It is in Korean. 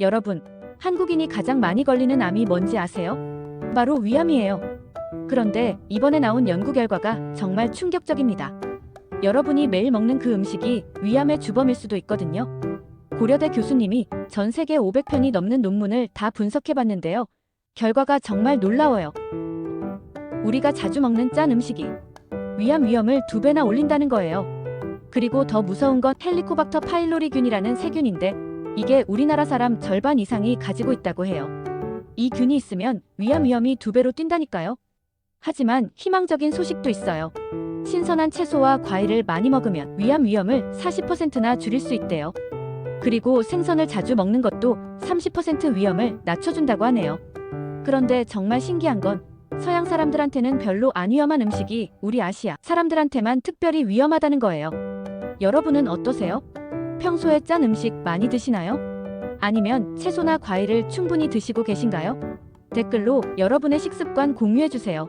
여러분, 한국인이 가장 많이 걸리는 암이 뭔지 아세요? 바로 위암이에요. 그런데 이번에 나온 연구 결과가 정말 충격적입니다. 여러분이 매일 먹는 그 음식이 위암의 주범일 수도 있거든요. 고려대 교수님이 전 세계 500편이 넘는 논문을 다 분석해 봤는데요. 결과가 정말 놀라워요. 우리가 자주 먹는 짠 음식이 위암 위험을 두 배나 올린다는 거예요. 그리고 더 무서운 건 헬리코박터 파일로리균이라는 세균인데 이게 우리나라 사람 절반 이상이 가지고 있다고 해요. 이 균이 있으면 위암 위험이 두 배로 뛴다니까요. 하지만 희망적인 소식도 있어요. 신선한 채소와 과일을 많이 먹으면 위암 위험을 40%나 줄일 수 있대요. 그리고 생선을 자주 먹는 것도 30% 위험을 낮춰준다고 하네요. 그런데 정말 신기한 건 서양 사람들한테는 별로 안 위험한 음식이 우리 아시아 사람들한테만 특별히 위험하다는 거예요. 여러분은 어떠세요? 평소에 짠 음식 많이 드시나요? 아니면 채소나 과일을 충분히 드시고 계신가요? 댓글로 여러분의 식습관 공유해 주세요.